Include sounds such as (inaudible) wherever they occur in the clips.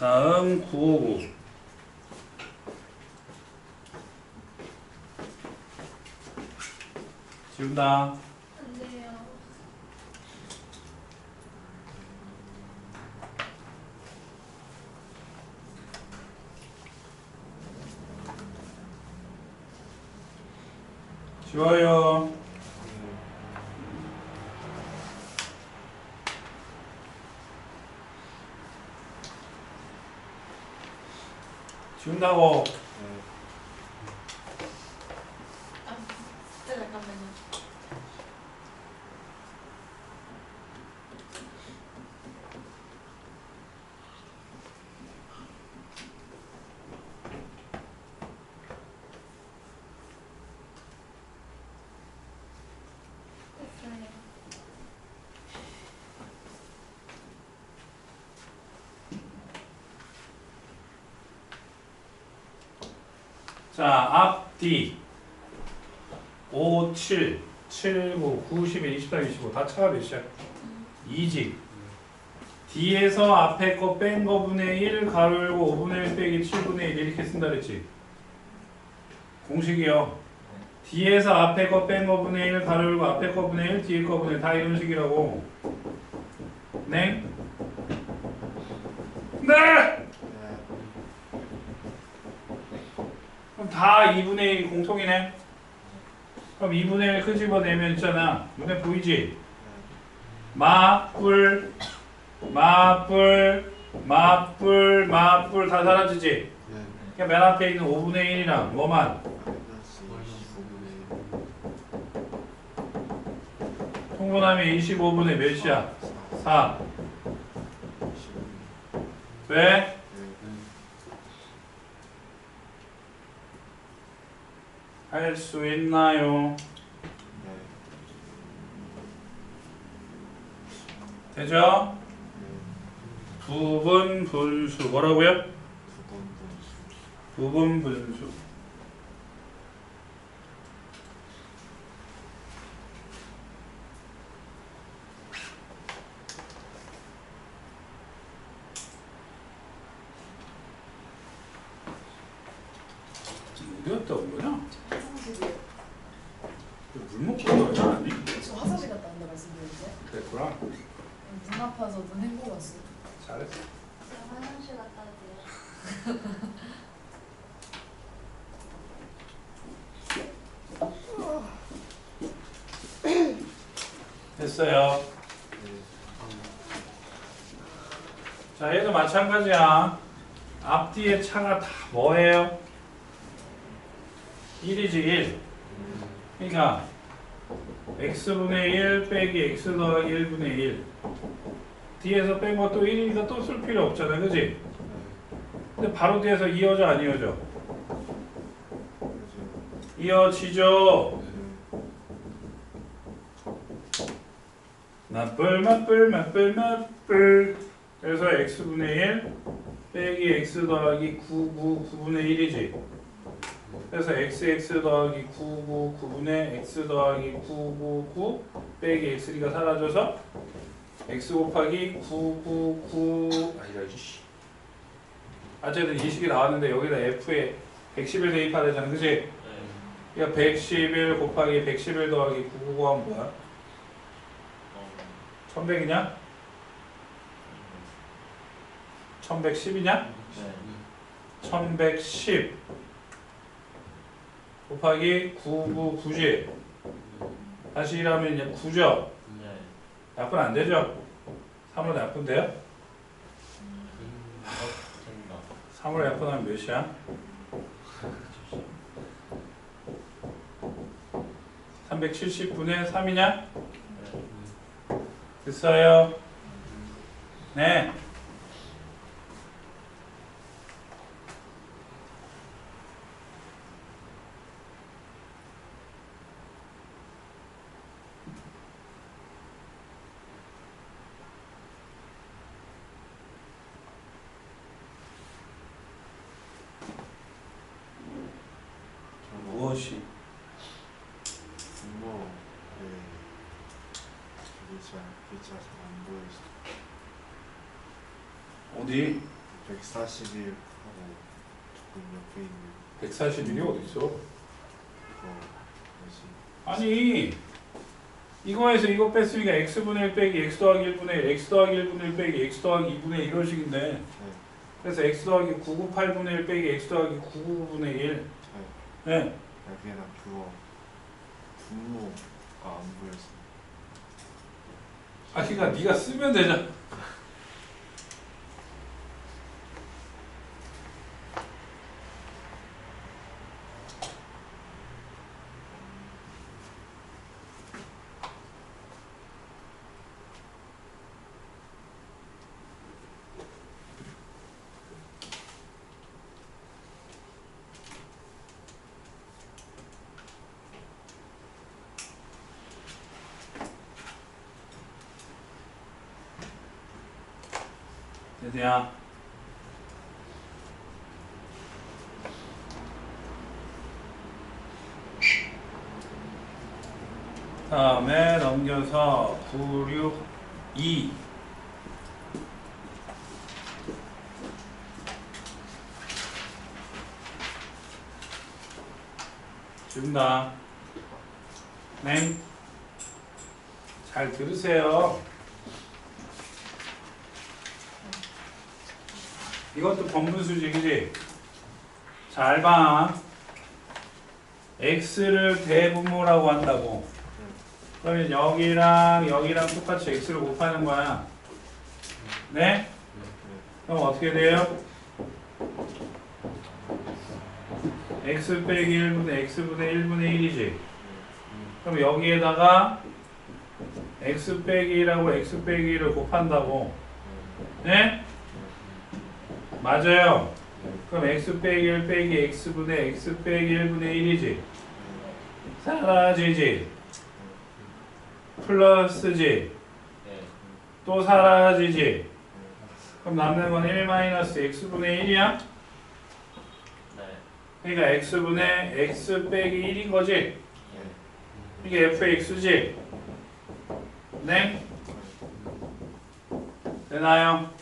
다음 959 지운다 안 돼요. 지워요 지운다고 아, 진짜 잠깐만요. 됐어요. 자, 앞뒤 5, 7, 7, 9, 9, 11, 24, 25 다 차가 몇이야? 2지 뒤에서 앞에 거 뺀 거 분의 1 가로 열고 5분의 1 빼기 7분의 1 이렇게 쓴다 그랬지 공식이요 뒤에서 앞에 거 뺀 거 분의 1 가로 열고 앞에 거 분의 1 뒤에 거 분의 1 다 이런 식이라고 네? 네! 그럼 다 2분의 1 공통이네. 그럼 2분의 1 끄집어내면 있잖아. 눈에 보이지? 마, 뿔, 마, 뿔, 마, 뿔, 마, 뿔 다 사라지지? 그러니까 맨 앞에 있는 5분의 1이랑 뭐만? 통분하면 25분의 몇이야? 4. 왜? 할 수 있나요? 되죠? 부분 분수 뭐라고요? 부분 분수 어디 갔다 온 거냐? 화장실이요. 물 먹고 온 거야 아니? 저 화장실 갔다 온다 말씀드렸어요? 그랬구나 눈 아파서 눈 헹구고 왔어요. 잘했어 저 화장실 갔다 올게요. 됐어요 자 얘도 마찬가지야 앞뒤의 차가 다 뭐예요? 1이지 1 그러니까 x분의 1 빼기 x 더하기 1분의 1 뒤에서 뺀 것도 1이니까 또 쓸 필요 없잖아 그지? 근데 바로 뒤에서 이어져 안 이어져? 이어지죠 맞불 맞불 맞불 맞불 그래서 x분의 1 빼기 x 더하기 9, 9, 9분의 1이지 그래서 xx 더하기 9, 9, 9분의 x 더하기 9, 9, 9 빼기 x3가 사라져서 x 곱하기 9, 9, 9 아니라 이씨 어쨌든 이 식이 나왔는데 여기다 f에 110을 대입하자잖아 그치? 그러니까 111 곱하기 111 더하기 999 하면 뭐야? 1100이냐? 1110이냐? 1110 곱하기 999지 다시 일하면 이제 9죠? 약분 안 되죠? 3으로 약분돼요? 3으로 약분하면 몇이야? 370분의 3이냐? 됐어요? 네. 무엇이 분모 네 글자 글자 잘안 보여서 어디? 141 하고 조금 옆에 있는 141이 어딨어? 그거 뭐지? 아니 이거에서 이거 뺐으니까 x분의 1 빼기 x 더하기 1분의 1 x 더하기 1분의 1 빼기 x 더하기 2분의 1 이런 식인데 네, 그래서 x 더하기 998분의 1 빼기 x 더하기 999분의 1 네. 여기에다 그거. 분모가 안 보여서 아 그니까 네가 쓰면 되잖아 대대야 다음에 넘겨서 9, 6, 2 준다. 네. 잘 들으세요 이것도 그지? 잘 봐. x를 대분모라고 한다고. 그러면 여기랑 여기랑 똑같이 x를 곱하는 거야. 네? 그럼 어떻게 돼요? x 빼기 1분의 x분의 1분의 1이지. 그럼 여기에다가 x 빼기 1하고 x 빼기 1을 곱한다고. 네? 맞아요. 그럼 x 빼기 1 빼기 x분의 x 빼기 1분의 1이지. 사라지지. 플러스지. 또 사라지지. 그럼 남는 건 1 마이너스 x분의 1이야? 그러니까 x분의 x 빼기 1인 거지? 이게 fx지? 네? 되나요?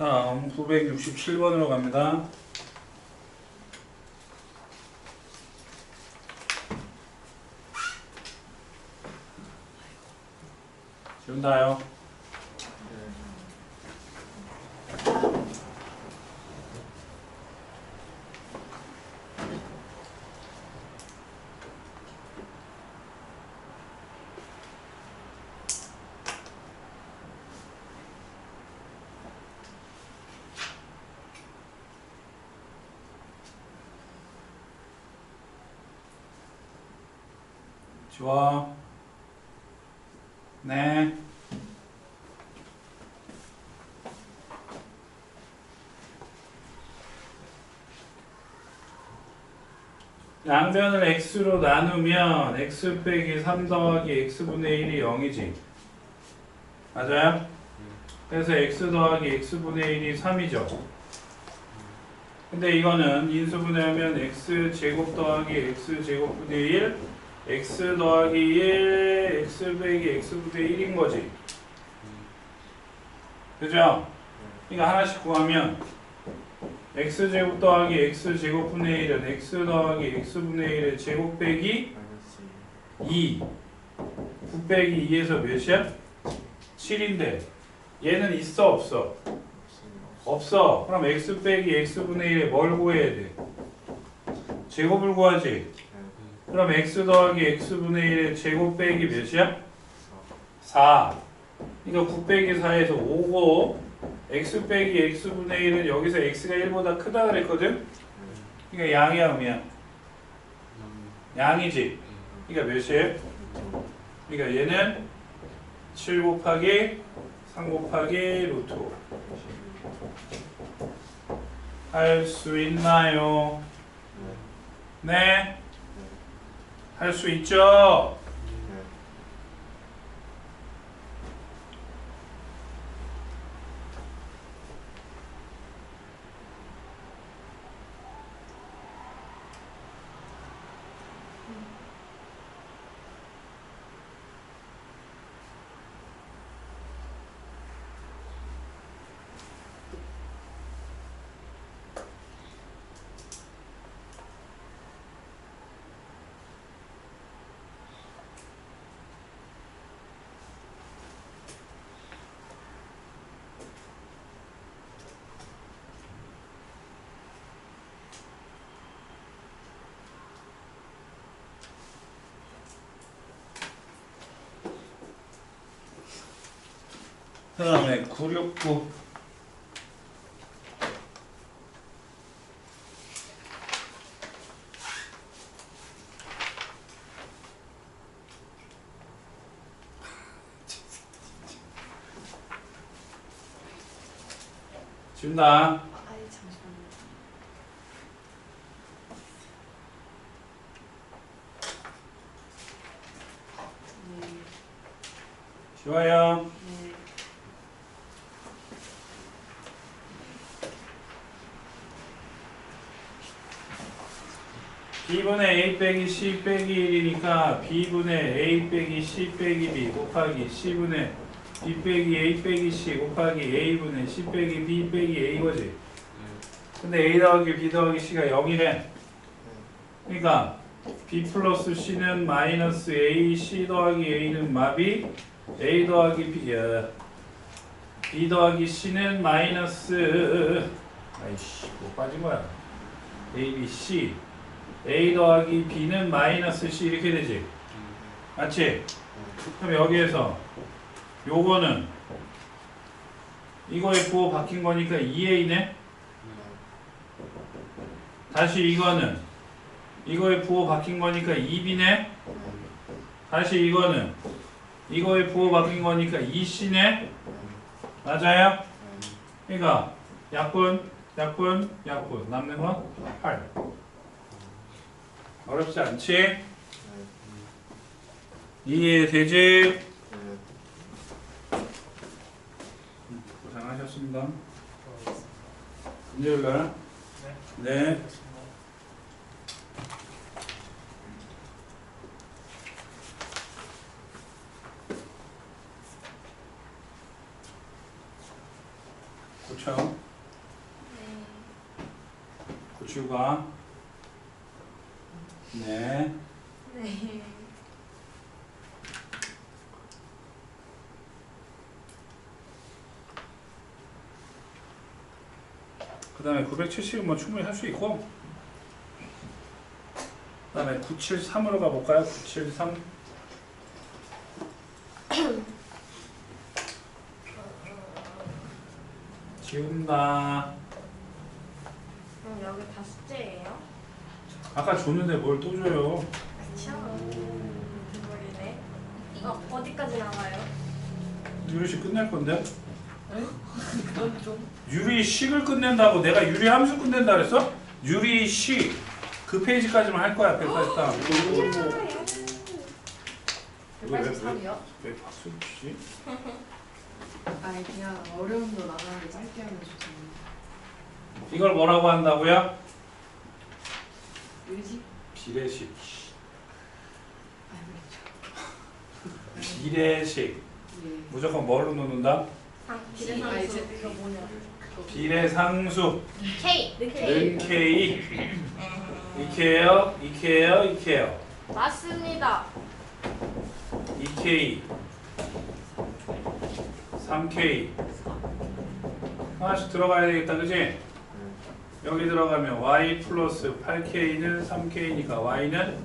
다음 967번으로 갑니다. 준다요. 좋아. 네. 양변을 x로 나누면 x 빼기 3 더하기 x분의 1이 0이지. 맞아요? 그래서 x 더하기 x분의 1이 3이죠. 근데 이거는 인수분해하면 x 제곱 더하기 x 제곱분의 1 x 더하기 1 x 빼기 x분의 1인 거지. 그죠? 그러니까 하나씩 구하면 x제곱 더하기 x제곱 분의 1은 x 더하기 x분의 1의 제곱 빼기 마이너스 2 9 빼기 2에서 몇이야? 7인데 얘는 있어 없어? 없어 그럼 x 빼기 x분의 1에 뭘 구해야 돼? 제곱을 구하지 네. 그럼 x 더하기 x분의 1의 제곱 빼기 몇이야? 사. 4 그러니까 9 빼기 4에서 5고 x 빼기 x분의 1은 여기서 x가 1보다 크다 그랬거든? 네. 그러니까 양이야 음이야? 양이지 그러니까 몇이에요? 그러니까 얘는 7 곱하기 3 곱하기 루트 할수 있나요? 네. 네? 할수 있죠? 네. 그 다음에 969 지운다 아이 잠시만요. 네. 지워요 네. B분의 a 빼기 c 빼기 1이니까 b분의 a 빼기 c 빼기 b 곱하기 c분의 b 빼기 a 빼기 c 곱하기 a분의 c 빼기 b 빼기 a거지. 근데 a 더하기 b 더하기 c가 0이래 그러니까 b 플러스 c는 마이너스 a c 더하기 a는 마비 a 더하기 b 야, b 더하기 c는 마이너스 아이씨 뭐 빠진 거야. A b c a 더하기 b는 마이너스 c 이렇게 되지? 맞지? 그럼 여기에서 요거는 이거에 부호 바뀐 거니까 2a네? 다시 이거는 이거에 부호 바뀐 거니까 2b네? 다시 이거는 이거에 부호 바뀐 거니까 2c네? 맞아요? 그러니까 약분 약분 약분. 남는 건 8 어렵지 않지? 이해되지? 고생하셨습니다 금요일 날 네 고쳐 네. 고치우가 네 네. 그 다음에 970은 뭐 충분히 할 수 있고 그 다음에 973으로 가볼까요? 973 지운다 그럼 여기 다 숙제예요? 아까 줬는데 뭘 또 줘요 그쵸? 대박이네. 어, 어디까지 나가요? 유리식 끝낼 건데 그건 (laughs) 좀 유리식을 끝낸다고 내가 유리 함수 끝낸다 그랬어? 유리식 그 페이지까지만 할 거야 183 이거 왜, 왜, 183이요? 왜 박수 치지? (laughs) 아니 그냥 어려움도 나가는데 짧게 하면 좋잖아요. 이걸 뭐라고 한다고요? 의식? 비례식. 비례식 예. 무조건 뭐로 놓는다? 상 T, 비례상수? 비례상수 K 는 K. 는 K 이케요 이케요 이케요 맞습니다. 2K 3K 하나씩 들어가야 되겠다 그지? 여기 들어가면 Y 플러스 8K는 3K니까 Y는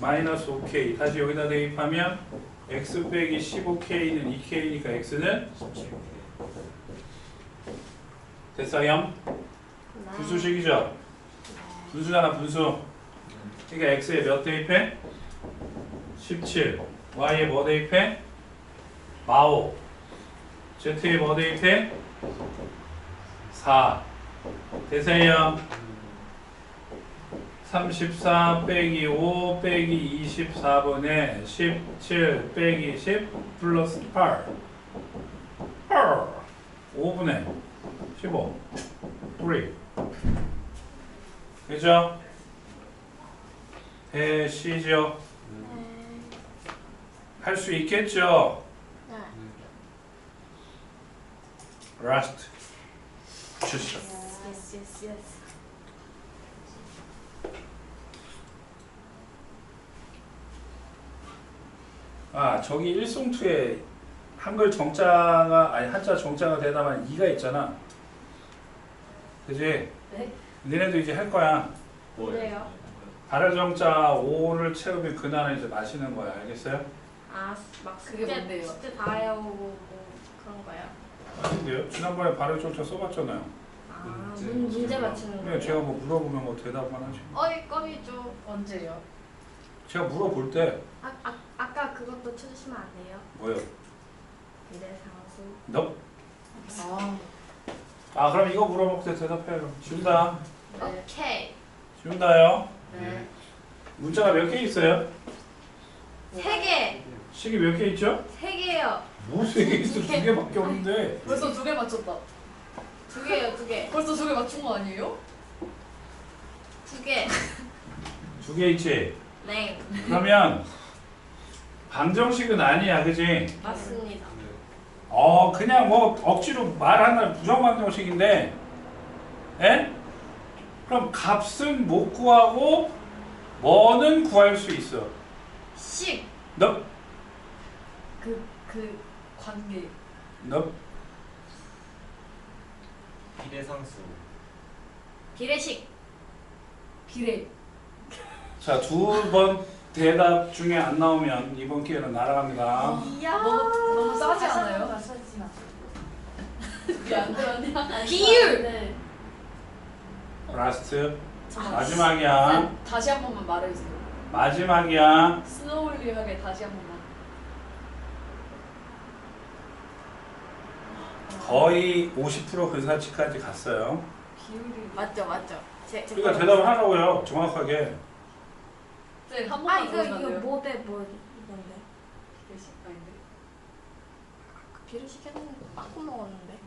마이너스 5K 다시 여기다 대입하면 X 빼기 15K는 2K니까 X는 됐어요? 네. 분수식이죠? 분수잖아 분수 그러니까 X에 몇 대입해? 17 Y에 뭐 대입해? 마오 Z에 뭐 대입해? 4 되세요 34 빼기 5 빼기 24분의 17 빼기 10 플러스 8 8 5분의 15 3 그죠? 되시죠? 할 수 있겠죠? 네. Last 주시 Yes, yes, yes. 아 저기 일송투에 한글 정자가 아니 한자 정자가 되다만 이가 있잖아 그지? 네. 니네도 이제 할 거야 뭐예요? 발을 정자 5를 채우면 그날은 이제 마시는 거야 알겠어요? 아, 막 그게 숙제 뭔데요? 숙제 다 해오고 뭐 그런 거요? 아닌데요? 지난번에 발을 정자 써봤잖아요 아, 문제 문, 문제 맞추는 맞추는 그냥 거예요? 제가 뭐 물어보면 뭐 대답만 하지 어이 껌이죠. 언제요? 제가 물어볼 때 아, 아, 아까 그것도 쳐주시면 안 돼요? 뭐요? 비례상수. 너? 아, 아 그럼 이거 물어볼 때 대답해요 지운다 네. 오케이. 지운다요 네. 문자가 몇 개 있어요? 세 개. 식이 몇 개 있죠? 세 개요. 무슨 개 있어 두 개밖에 없는데 벌써 두 개 맞췄다. 두 개요, 두 개. 벌써 두개 맞춘 거 아니에요? 두 개. (laughs) 두 개 있지? 네, 그러면 방정식은 아니야 그지? 맞습니다. 어 그냥 뭐 억지로 말하는 부정방정식인데 에? 그럼 값은 못 구하고 뭐는 구할 수 있어 식. 너? 그, 그 관계. 너? 비례상수 비례식. 비례. 자 두 번 대답 중에 안 나오면 이번 기회는 날아갑니다 이야. 너무, 너무 싸지 않아요? 왜안 들었냐? 비율. 네. 라스트. 마지막이야 네, 다시 한 번만 말해주세요. 마지막이야 스노울리하게 다시 한 번만. 거의 50% 근사치까지 갔어요 비율이. 맞죠, 맞죠. 제, 제 그러니까 거. 대답을 하라고요 정확하게 네, 한 아, 번만 이거, 보여주면 이거 안 돼요? 뭐대 뭐, 뭔데? 비례식 아닌데. 그 빠꾸 먹었는데.